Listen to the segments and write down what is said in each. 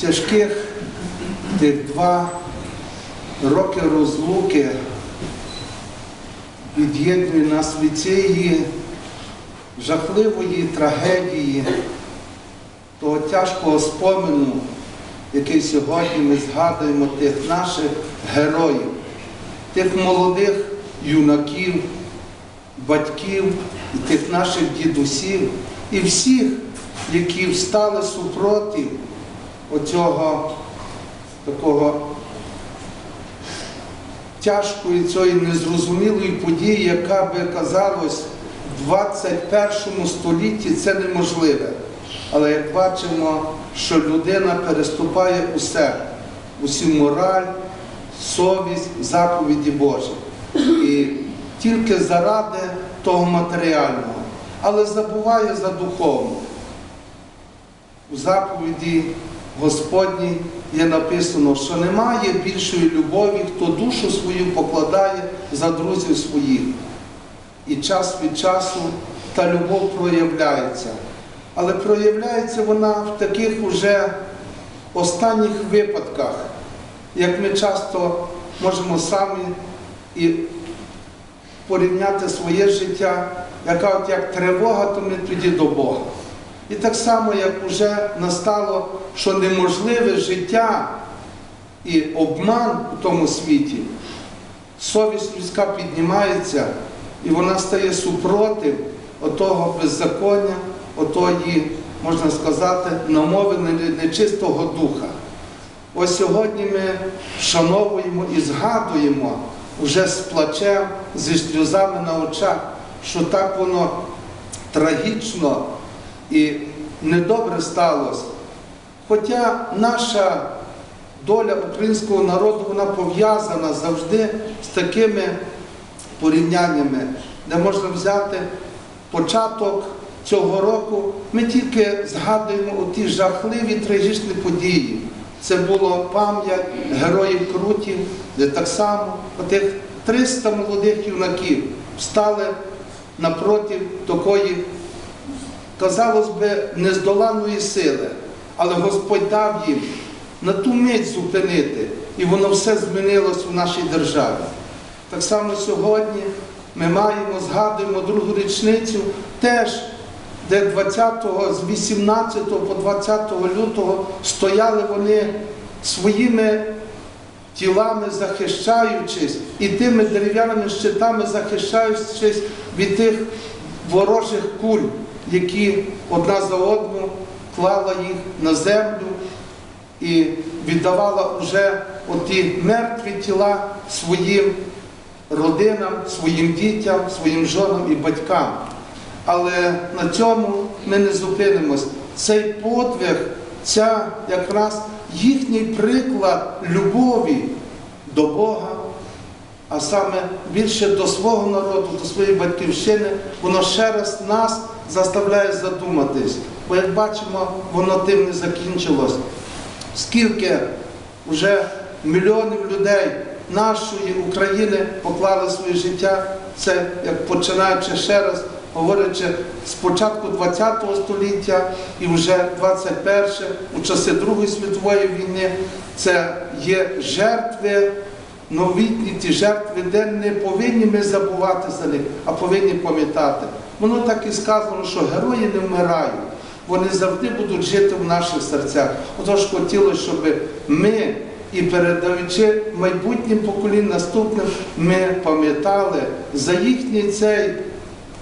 тяжких тих два роки розлуки від'єднує нас від цієї жахливої трагедії, того тяжкого спомину, який сьогодні ми згадуємо тих наших героїв, тих молодих юнаків, батьків і тих наших дідусів і всіх, які встали супроти оцього такого тяжкої цієї незрозумілої події, яка би казалось в 21 столітті це неможливе. Але як бачимо, що людина переступає усе, усю мораль, совість, заповіді Божі. І тільки заради того матеріального, але забуває за духовне. У заповіді Господній є написано, що немає більшої любові, хто душу свою покладає за друзів своїх. І час від часу та любов проявляється. Але проявляється вона в таких уже останніх випадках, як ми часто можемо самі і порівняти своє життя, яка от як тривога, то ми тоді до Бога. І так само, як вже настало, що неможливе життя і обман у тому світі, совість людська піднімається і вона стає супротив отого беззаконня, отої, можна сказати, намови нечистого духа. Ось сьогодні ми вшановуємо і згадуємо вже з плачем, зі сльозами на очах, що так воно трагічно і недобре сталося. Хоча наша доля українського народу вона пов'язана завжди з такими порівняннями, де можна взяти початок цього року. Ми тільки згадуємо ті жахливі трагічні події. Це було пам'ять героїв Крутів, де так само отих 300 молодих юнаків встали напроти такої, казалось би, нездоланної сили. Але Господь дав їм на ту мить зупинити, і воно все змінилось у нашій державі. Так само сьогодні ми маємо, згадуємо другу річницю, теж, де 20 з 18 по 20 лютого стояли вони своїми тілами захищаючись і тими дерев'яними щитами захищаючись від тих ворожих куль, які одна за одну клала їх на землю і віддавала вже оті мертві тіла своїм родинам, своїм дітям, своїм жонам і батькам. Але на цьому ми не зупинимось. Цей подвиг, ця якраз їхній приклад любові до Бога, а саме більше до свого народу, до своєї батьківщини, воно ще раз нас заставляє задуматись. Бо, як бачимо, воно тим не закінчилось. Скільки вже мільйонів людей нашої України поклали своє життя, це як починаючи ще раз, говорячи з початку ХХ століття і вже 21 у часи Другої світової війни, це є жертви, новітні ті жертви, де не повинні ми забувати за них, а повинні пам'ятати. Воно так і сказано, що герої не вмирають. Вони завжди будуть жити в наших серцях. Отож хотілося, щоб ми і передаючи майбутнім поколінням наступним, ми пам'ятали за їхній цей,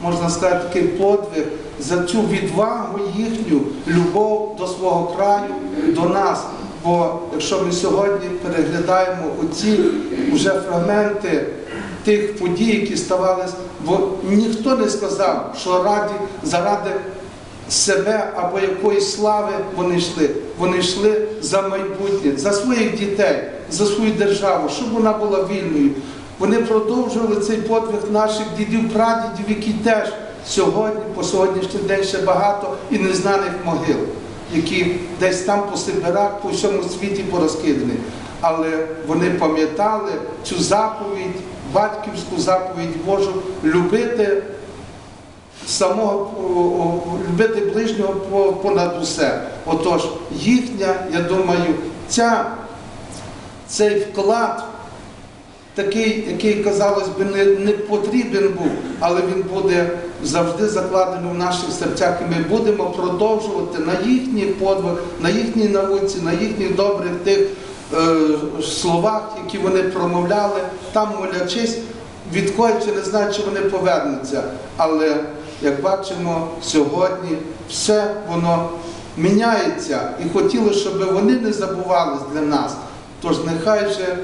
можна сказати, такий подвиг, за цю відвагу їхню, любов до свого краю, до нас. Бо якщо ми сьогодні переглядаємо оці вже фрагменти тих подій, які ставалися, бо ніхто не сказав, що раді заради себе або якоїсь слави вони йшли. Вони йшли за майбутнє, за своїх дітей, за свою державу, щоб вона була вільною. Вони продовжували цей подвиг наших дідів, прадідів, які теж сьогодні, по сьогоднішній день ще багато і незнаних могил, які десь там по Сибирах, по всьому світі порозкидані. Але вони пам'ятали цю заповідь, батьківську заповідь Божу, любити самого любити ближнього понад усе. Отож, їхня, я думаю, ця, цей вклад такий, який, казалось би, не, не потрібен був, але він буде завжди закладений в наших серцях, і ми будемо продовжувати на їхній подвиг, на їхній науці, на їхніх добрих тих е, словах, які вони промовляли, там молячись, відкоючи, не знаю, чи вони повернуться. Але як бачимо, сьогодні все воно міняється і хотіло, щоб вони не забувались для нас. Тож нехай же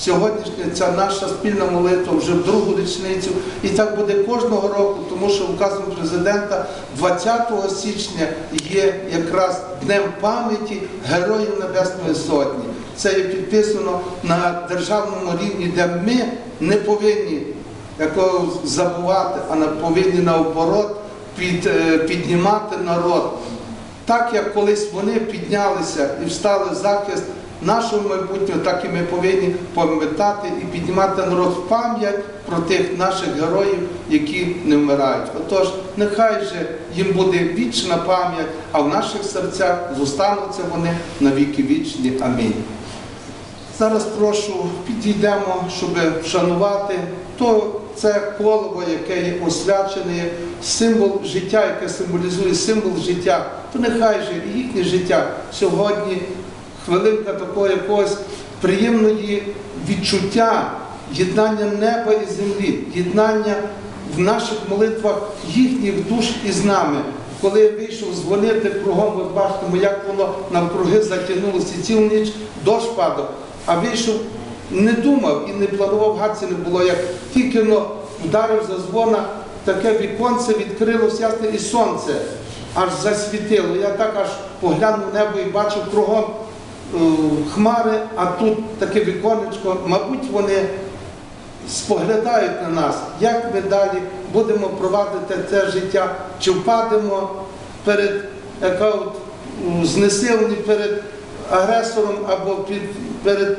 Сьогоднішня ця наша спільна молитва вже в другу річницю, і так буде кожного року, тому що указом президента 20 січня є якраз днем пам'яті Героїв Небесної Сотні. Це є підписано на державному рівні, де ми не повинні якого забувати, а повинні наоборот під, е, піднімати народ. Так як колись вони піднялися і встали в захист нашого майбутнього, так і ми повинні пам'ятати і піднімати народ в пам'ять про тих наших героїв, які не вмирають. Отож, нехай же їм буде вічна пам'ять, а в наших серцях зостануться вони на віки вічні. Амінь. Зараз прошу підійдемо, щоб вшанувати. То це коло, яке є освячене, символ життя, яке символізує символ життя, то нехай же їхнє життя. Сьогодні хвилинка такого якогось приємної відчуття, єднання неба і землі, єднання в наших молитвах їхніх душ із нами. Коли я вийшов дзвонити кругом, ви бачите, як воно навкруги затягнулося. Цілу ніч дощ падав, а вийшов, не думав і не планував гадці не було. Як тільки вдарив за дзвона, таке віконце відкрилось ясне і сонце аж засвітило. Я так аж поглянув небо і бачив кругом е, хмари, а тут таке віконечко. Мабуть, вони споглядають на нас, як ми далі будемо провадити це життя, чи впадемо перед яка от, знесилені перед агресором або під, перед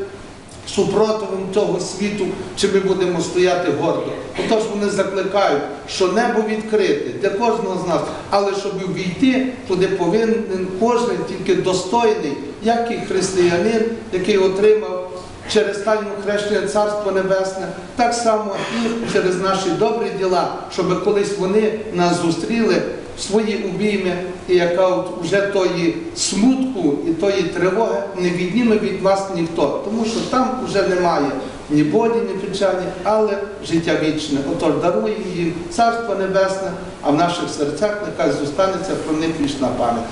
супротивом того світу, чи ми будемо стояти гордо. Отож вони закликають, що небо відкрите для кожного з нас, але щоб увійти, туди повинен кожен тільки достойний, як і християнин, який отримав через тайну хрещення Царство Небесне, так само і через наші добрі діла, щоб колись вони нас зустріли в свої обійми, і яка уже тої смутку і тої тривоги не відніме від вас ніхто, тому що там вже немає ні болі, ні печалі, але життя вічне. Отож дарує їм Царство Небесне, а в наших серцях нехай зостанеться про них вічна пам'ять.